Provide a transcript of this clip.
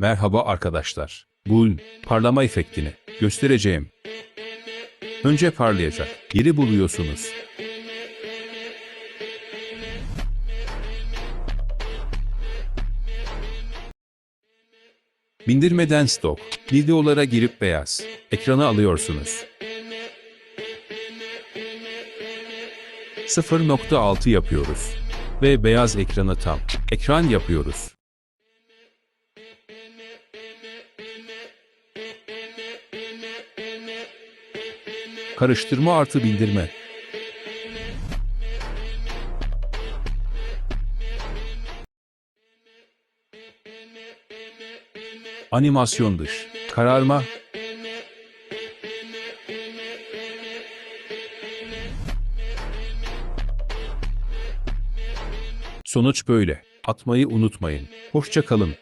Merhaba arkadaşlar. Bugün parlama efektini göstereceğim. Önce parlayacak yeri buluyorsunuz. Bindirmeden stok, videolara girip beyaz ekranı alıyorsunuz. 0.6 yapıyoruz ve beyaz ekranı tam ekran yapıyoruz. Karıştırma artı bindirme. Animasyon dış. Kararma. Sonuç böyle. Atmayı unutmayın. Hoşça kalın.